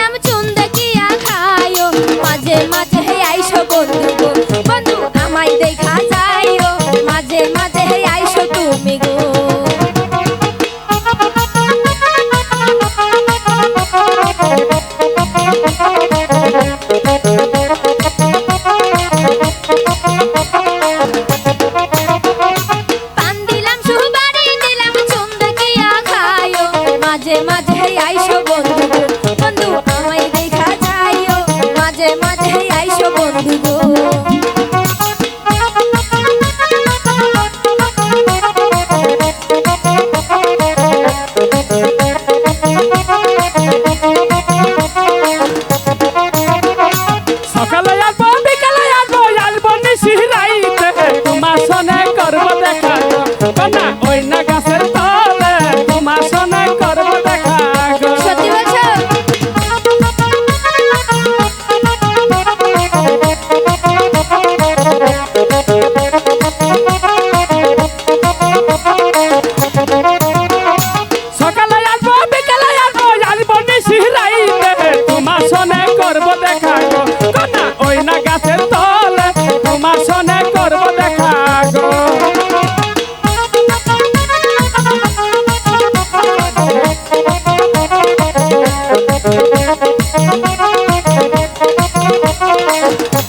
নাম চুন দেখিয়া খায়ো মাঝে মাঝে আইসো বন্ধু গো দেখা যাইও মাঝে মাঝে আইসো তুমি Thank you. Thank you.